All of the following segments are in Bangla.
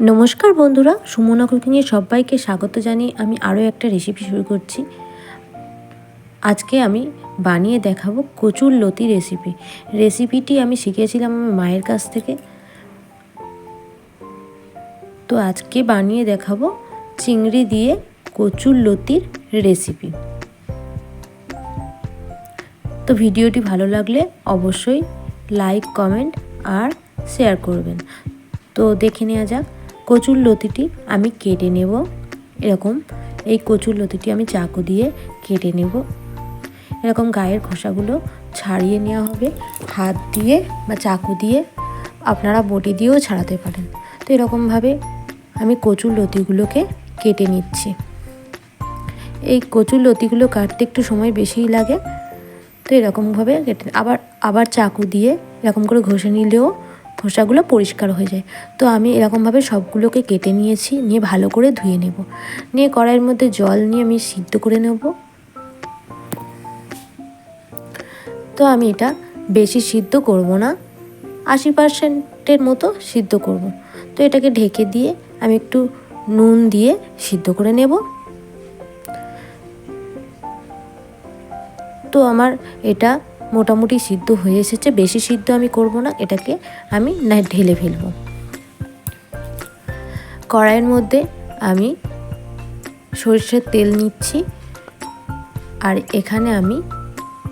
নমস্কার বন্ধুরা সুমনা কুকিংয়ে সবাইকে স্বাগত জানিয়ে আমি আরও একটা রেসিপি শুরু করছি। আজকে আমি বানিয়ে দেখাবো কচুর লতি রেসিপি রেসিপিটি আমি শিখেছিলাম আমার মায়ের কাছ থেকে। তো আজকে বানিয়ে দেখাবো চিংড়ি দিয়ে কচুর লতির রেসিপি তো ভিডিওটি ভালো লাগলে অবশ্যই লাইক কমেন্ট আর শেয়ার করবেন। তো দেখে নেওয়া যাক কচুর লতিটি আমি কেটে নেব। এরকম এই কচুর লতিটি আমি চাকু দিয়ে কেটে নেব। এরকম গায়ের খোসাগুলো ছাড়িয়ে নেওয়া হবে। হাত দিয়ে বা চাকু দিয়ে আপনারা বটি দিয়েও ছাড়াতে পারেন। তো এরকমভাবে আমি কচুর লতিগুলোকে কেটে নিচ্ছি। এই কচুর লতিগুলো কাটতে একটু সময় বেশিই লাগে। তো এরকমভাবে কেটে আবার আবার চাকু দিয়ে এরকম করে ঘষে নিলেও খোসাগুলো পরিষ্কার হয়ে যায়। তো আমি এরকমভাবে সবগুলোকে কেটে নিয়েছি, নিয়ে ভালো করে ধুয়ে নেব। নিয়ে কড়াইয়ের মধ্যে জল নিয়ে আমি সিদ্ধ করে নেব। তো আমি এটা বেশি সিদ্ধ করব না, আশি পার্সেন্টের মতো সিদ্ধ করব। তো এটাকে ঢেকে দিয়ে আমি একটু নুন দিয়ে সিদ্ধ করে নেব। তো আমার এটা মোটামুটি সিদ্ধ হয়ে এসেছে। বেশি সিদ্ধ আমি করব না, এটাকে আমি না ঢেলে ফেলব। কড়াইয়ের মধ্যে আমি সরষের তেল নিচ্ছি। আর এখানে আমি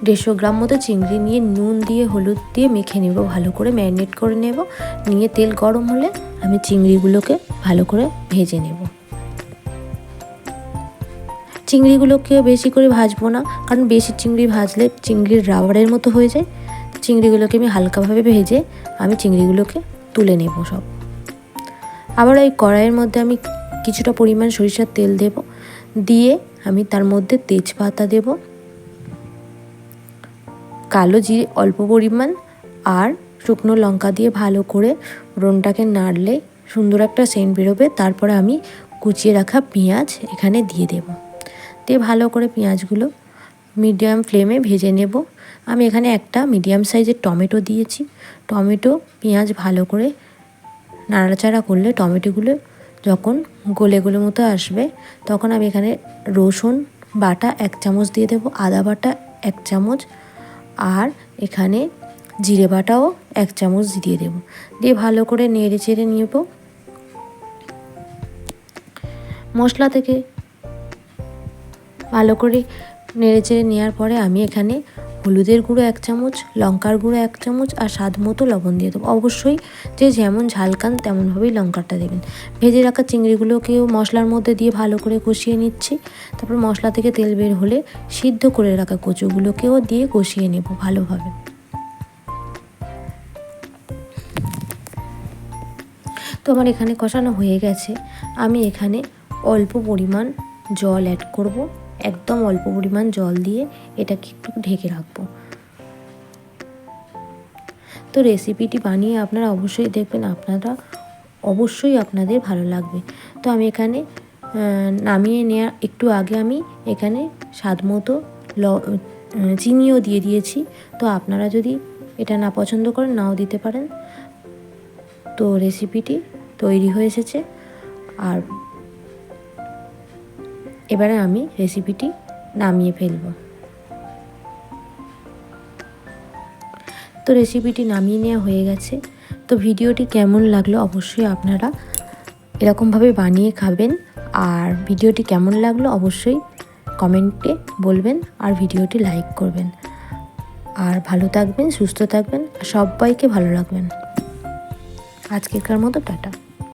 দেড়শো গ্রাম মতো চিংড়ি নিয়ে নুন দিয়ে, হলুদ দিয়ে মেখে নেব, ভালো করে ম্যারিনেট করে নেব। নিয়ে তেল গরম হলে আমি চিংড়িগুলোকে ভালো করে ভেজে নেব। চিংড়িগুলোকে বেশি করে ভাজবো না, কারণ বেশি চিংড়ি ভাজলে চিংড়ির রাবারের মতো হয়ে যায়। চিংড়িগুলোকে আমি হালকাভাবে ভেজে আমি চিংড়িগুলোকে তুলে নেব সব। আবার ওই কড়াইয়ের মধ্যে আমি কিছুটা পরিমাণ সরিষার তেল দেব, দিয়ে আমি তার মধ্যে তেজপাতা দেব, কালো জিরে অল্প পরিমাণ, আর শুকনো লঙ্কা দিয়ে ভালো করে রোনটাকে নাড়লে সুন্দর একটা সেন্ট বেরোবে। তারপরে আমি কুচিয়ে রাখা পেঁয়াজ এখানে দিয়ে দেবো। দিয়ে ভালো করে পেঁয়াজগুলো মিডিয়াম ফ্লেমে ভেজে নেব। আমি এখানে একটা মিডিয়াম সাইজের টমেটো দিয়েছি। টমেটো, পেঁয়াজ ভালো করে নাড়াচাড়া করলে টমেটোগুলো যখন গলে গলে মতো আসবে, তখন আমি এখানে রসুন বাটা এক চামচ দিয়ে দেবো, আদা বাটা এক চামচ, আর এখানে জিরে বাটাও এক চামচ দিয়ে দেবো। দিয়ে ভালো করে নেড়ে চেড়ে নেব। মশলা থেকে ভালো করে নেড়ে চেড়ে নেওয়ার পরে আমি এখানে হলুদের গুঁড়ো এক চামচ, লঙ্কার গুঁড়ো এক চামচ আর স্বাদ মতো লবণ দিয়ে দেবো। অবশ্যই যে যেমন ঝাল ঝালকান তেমনভাবেই লঙ্কাটা দেবেন। ভেজে রাখা চিংড়িগুলোকেও মশলার মধ্যে দিয়ে ভালো করে কষিয়ে নিচ্ছি। তারপর মশলা থেকে তেল বের হলে সিদ্ধ করে রাখা কচুগুলোকেও দিয়ে কষিয়ে নেব ভালোভাবে। তো আমার এখানে কষানো হয়ে গেছে। আমি এখানে অল্প পরিমাণ জল অ্যাড করব। একদম অল্প পরিমাণ জল দিয়ে এটাকে একটু ঢেকে রাখব। তো রেসিপিটি বানিয়ে আপনারা অবশ্যই দেখবেন, আপনারা অবশ্যই আপনাদের ভালো লাগবে। তো আমি এখানে নামিয়ে নেওয়া একটু আগে আমি এখানে স্বাদ মতো ল চিনিও দিয়ে দিয়েছি। তো আপনারা যদি এটা না পছন্দ করেন, নাও দিতে পারেন। তো রেসিপিটি তৈরি হয়ে এসেছে। আর এবারে আমি রেসিপিটি নামিয়ে ফেলব। তো রেসিপিটি নামিয়ে নেওয়া হয়ে গেছে। তো ভিডিওটি কেমন লাগল অবশ্যই আপনারা এরকমভাবে বানিয়ে খাবেন। আর ভিডিওটি কেমন লাগল অবশ্যই কমেন্টে বলবেন আর ভিডিওটি লাইক করবেন। আর ভালো থাকবেন, সুস্থ থাকবেন সবাইকে ভালো রাখবেন। আজকেকার মতো টাটা।